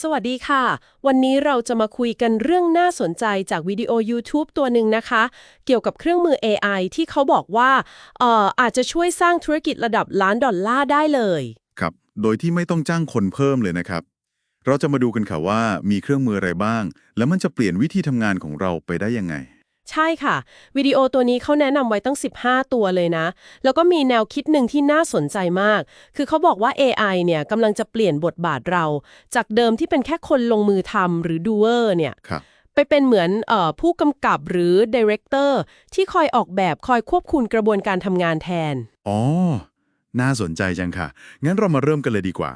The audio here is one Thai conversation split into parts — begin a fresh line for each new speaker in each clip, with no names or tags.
สวัสดีค่ะ วันนี้เราจะมาคุยกันเรื่องน่าสนใจจากวิดีโอ YouTube ตัวหนึ่งนะคะ เกี่ยวกับเครื่องมือ AI ที่เขาบอกว่าเอ่ออาจจะช่วยสร้างธุรกิจระดับล้านดอลลาร์ได้เลย
ครับ โดยที่ไม่ต้องจ้างคนเพิ่มเลยนะครับ เราจะมาดูกันค่ะว่ามีเครื่องมืออะไรบ้าง แล้วมันจะเปลี่ยนวิธีทำงานของเราไปได้ยังไง
ใช่ค่ะ วิดีโอตัวนี้เขาแนะนำไว้ตั้ง 15 ตัวเลยนะ แล้วก็มีแนวคิดหนึ่งที่น่าสนใจมาก คือเขาบอกว่า AI เนี่ยกำลังจะเปลี่ยนบทบาทเรา จากเดิมที่เป็นแค่คนลงมือทำหรือ doer เนี่ย
ครับ
ไปเป็นเหมือนเออผู้กำกับหรือ director ที่คอยออกแบบคอยควบคุมกระบวนการทำงานแทน
อ๋อ น่าสนใจจังค่ะ งั้นเรามาเริ่มกันเลยดีกว่า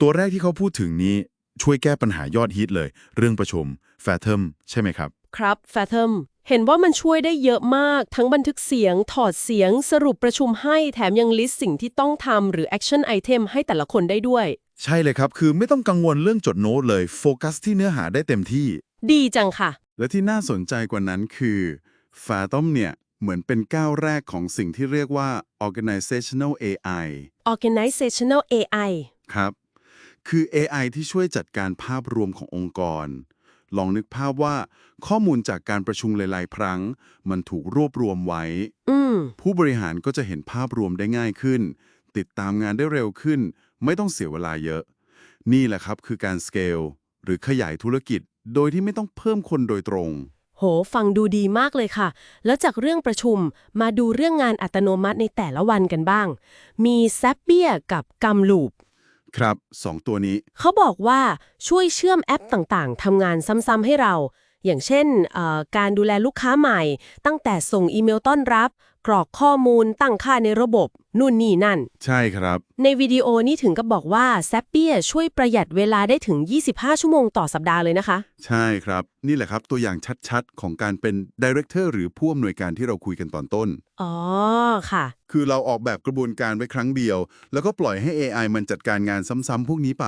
ตัวแรกที่เขาพูดถึงนี้ช่วยแก้ปัญหายอดฮิตเลย เรื่องประชุม Fathom ใช่ไหมครับ
ครับ Fathom เห็นว่ามันช่วยได้เยอะมาก ทั้งบันทึกเสียง ถอดเสียง สรุปประชุมให้ แถมยังลิสต์สิ่งที่ต้องทำหรือ action item ให้แต่ละคนได้ด้วย
ใช่เลยครับ คือไม่ต้องกังวลเรื่องจดโน้ตเลย โฟกัสที่เนื้อหาได้เต็มที่
ดีจังค่ะ
และที่น่าสนใจกว่านั้นคือ Fathom เนี่ยเหมือนเป็นก้าวแรกของสิ่งที่เรียกว่า organizational AI
organizational AI
ครับ คือ AI ที่ช่วยจัดการภาพรวมขององค์กร ลองนึกภาพว่าข้อมูลจากการประชุมหลาย ๆ ครั้ง มันถูกรวบรวมไว้
อืม
ผู้บริหารก็จะเห็นภาพรวมได้ง่ายขึ้น ติดตามงานได้เร็วขึ้น ไม่ต้องเสียเวลาเยอะ นี่แหละครับคือการ scale หรือขยายธุรกิจ โดยที่ไม่ต้องเพิ่มคนโดยตรง
โห ฟังดูดีมากเลยค่ะ แล้วจากเรื่องประชุมมาดูเรื่องงานอัตโนมัติในแต่ละวันกันบ้าง มี Zapier กับ Gumloop
ครับสองตัวนี้
เขาบอกว่าช่วยเชื่อมแอปต่างๆทำงานซ้ำๆให้เรา อย่างเช่นเอ่อการดูแลลูกค้าใหม่ ตั้งแต่ส่งอีเมลต้อนรับ กรอกข้อมูลตั้งค่าในระบบ นู่นนี่นั่น
ใช่ครับ
ในวิดีโอนี้ถึงกับบอกว่า Zapier ช่วยประหยัดเวลาได้ถึง 25 ชั่วโมงต่อสัปดาห์เลยนะคะ
ใช่ครับ นี่แหละครับตัวอย่างชัดๆ ของการเป็น Director หรือผู้อำนวยการที่เราคุยกันตอนต้น
อ๋อค่ะ
คือเราออกแบบกระบวนการไว้ครั้งเดียว แล้วก็ปล่อยให้ AI มันจัดการงานซ้ำๆพวกนี้ไป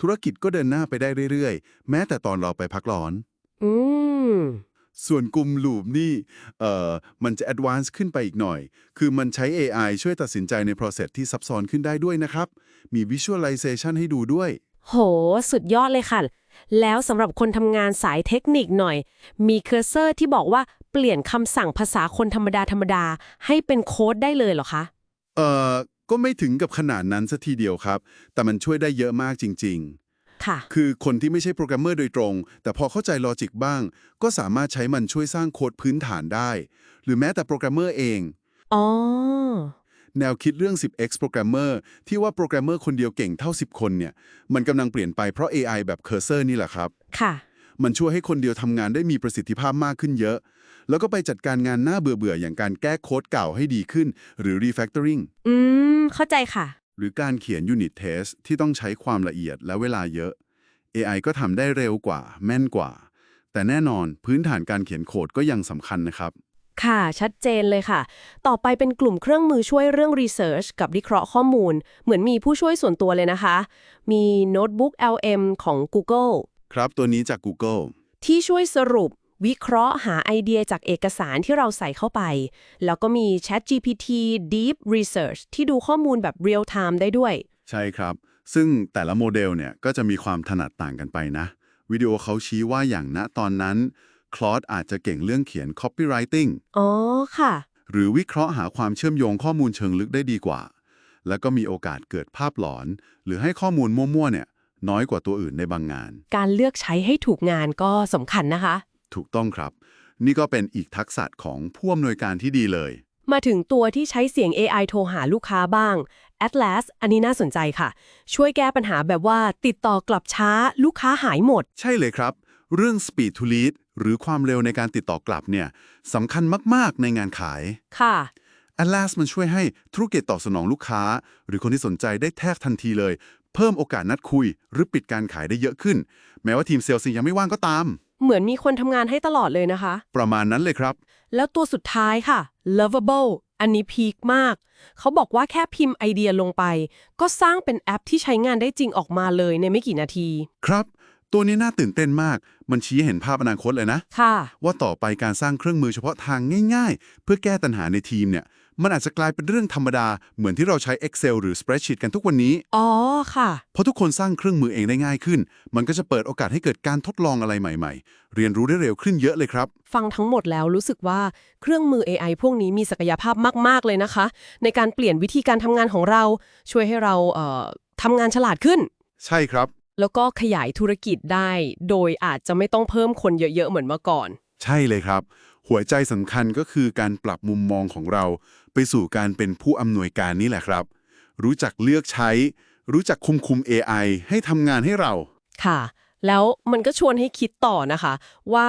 ธุรกิจก็เดินหน้าไปได้เรื่อยๆ แม้แต่ตอนเราไปพักร้อน
อืม
ส่วนกลุ่มลูปนี่เอ่อมันจะ advance ขึ้นไปอีกหน่อย คือมันใช้ AI ช่วยตัดสินใจใน process ที่ซับซ้อนขึ้นได้ด้วยนะครับ มี visualization ให้ดูด้วย
โห สุดยอดเลยค่ะ แล้วสำหรับคนทำงานสายเทคนิคหน่อย มีเคอร์เซอร์ที่บอกว่าเปลี่ยนคำสั่งภาษาคนธรรมดา ธรรมดา ให้เป็นโค้ดได้เลยเหรอคะ
เอ่อ ก็ไม่ถึงกับขนาดนั้นสัทีเดียวครับ แต่มันช่วยได้เยอะมากจริงๆ
ค่ะ
คือคนที่ไม่ใช่โปรแกรมเมอร์โดยตรง แต่พอเข้าใจลอจิกบ้าง ก็สามารถใช้มันช่วยสร้างโค้ดพื้นฐานได้ หรือแม้แต่โปรแกรมเมอร์เอง
อ๋อ
แนวคิดเรื่อง 10x โปรแกรมเมอร์ที่ว่าโปรแกรมเมอร์คนเดียวเก่งเท่า 10 คนเนี่ย มันกำลังเปลี่ยนไปเพราะ AI แบบเคอร์เซอร์นี่แหละครับ
ค่ะ
มันช่วยให้คนเดียวทำงานได้มีประสิทธิภาพมากขึ้นเยอะ แล้วก็ไปจัดการงานหน้าเบื่อๆอย่างการแก้โค้ดเก่าให้ดีขึ้น หรือ refactoring
อืม เข้าใจค่ะ
หรือการเขียน unit test ที่ต้องใช้ความละเอียดและเวลาเยอะ AI ก็ทำได้เร็วกว่า แม่นกว่า แต่แน่นอนพื้นฐานการเขียนโคดก็ยังสำคัญนะครับ
ค่ะ ชัดเจนเลยค่ะ ต่อไปเป็นกลุ่มเครื่องมือช่วยเรื่อง Research กับวิเคราะห์ข้อมูล เหมือนมีผู้ช่วยส่วนตัวเลยนะคะ มี Notebook LM ของ Google
ครับตัวนี้จาก Google
ที่ช่วยสรุป วิเคราะห์หาไอเดียจากเอกสารที่เราใส่เข้าไป แล้วก็มี ChatGPT Deep Research ที่ดูข้อมูลแบบ Real Time ได้ด้วย
ใช่ครับ ซึ่งแต่ละโมเดลเนี่ยก็จะมีความถนัดต่างกันไปนะ วิดีโอเขาชี้ว่าอย่างณตอนนั้นคลอ d อาจจะเก่งเรื่องเขียน copywriting
อ๋อค่ะ
หรือวิเคราะห์หาความเชื่อมโยงข้อมูลเชิงลึกได้ดีกว่า แล้วก็มีโอกาสเกิดภาพหลอน หรือให้ข้อมูลมั่วๆเนี่ยน้อยกว่าตัวอื่นในบางงาน
การเลือกใช้ให้ถูกงานก็สำคัญนะคะ
ถูกต้องครับ นี่ก็เป็นอีกทักษะของผู้อำนวยการที่ดีเลย
มาถึงตัวที่ใช้เสียง AI โทรหาลูกค้าบ้าง Atlas อันนี้น่าสนใจค่ะ ช่วยแก้ปัญหาแบบว่าติดต่อกลับช้าลูกค้าหายหมด
ใช่เลยครับ เรื่อง speed to lead หรือความเร็วในการติดต่อกลับเนี่ยสำคัญมาก ๆ ในงานขาย
ค่ะ
Atlas มันช่วยให้ธุรกิจตอบสนองลูกค้า หรือคนที่สนใจได้แทกทันทีเลย เพิ่มโอกาสนัดคุย หรือปิดการขายได้เยอะขึ้น แม้ว่าทีมเซลล์ยังไม่ว่างก็ตาม
เหมือนมีคนทำงานให้ตลอดเลยนะคะ
ประมาณนั้นเลยครับ
แล้วตัวสุดท้ายค่ะ Lovable อันนี้พีคมาก เขาบอกว่าแค่พิมพ์ไอเดียลงไป ก็สร้างเป็นแอปที่ใช้งานได้จริงออกมาเลยในไม่กี่นาที
ครับ ตัวนี้น่าตื่นเต้นมาก มันชี้ให้เห็นภาพอนาคตเลยนะ
ค่ะ
ว่าต่อไปการสร้างเครื่องมือเฉพาะทางง่าย ๆ เพื่อแก้ปัญหาในทีมเนี่ย มันอาจจะกลายเป็นเรื่องธรรมดาเหมือนที่เราใช้ Excel หรือ Spreadsheet กันทุกวันนี้
อ๋อค่ะ
เพราะทุกคนสร้างเครื่องมือเองได้ง่ายขึ้น มันก็จะเปิดโอกาสให้เกิดการทดลองอะไรใหม่ๆ เรียนรู้ได้เร็วขึ้นเยอะเลยครับ
ฟังทั้งหมดแล้วรู้สึกว่าเครื่องมือ AI พวกนี้มีศักยภาพมาก ๆ เลยนะคะ ในการเปลี่ยนวิธีการทำงานของเรา ช่วยให้เราเอ่อทำงานฉลาดขึ้น
ใช่ครับ
แล้วก็ขยายธุรกิจได้ โดยอาจจะไม่ต้องเพิ่มคนเยอะ ๆ เหมือนเมื่อก่อน
ใช่เลยครับ หัวใจสำคัญก็คือการปรับมุมมองของเรา ไปสู่การเป็นผู้อำนวยการนี่แหละครับ รู้จักเลือกใช้ รู้จักคุมคุม AI ให้ทำงานให้เรา
ค่ะ แล้วมันก็ชวนให้คิดต่อนะคะ ว่า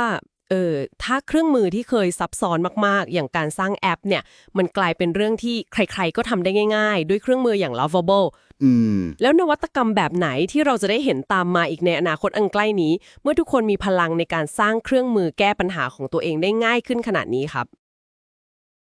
เออถ้าเครื่องมือที่เคยซับซ้อนมากๆ อย่างการสร้างแอปเนี่ย มันกลายเป็นเรื่องที่ใครๆก็ทำได้ง่ายๆ ด้วยเครื่องมืออย่าง Lovable
อืม
แล้วนวัตกรรมแบบไหนที่เราจะได้เห็นตามมาอีกในอนาคตอันใกล้นี้ เมื่อทุกคนมีพลังในการสร้างเครื่องมือแก้ปัญหาของตัวเองได้ง่ายขึ้นขนาดนี้ครับ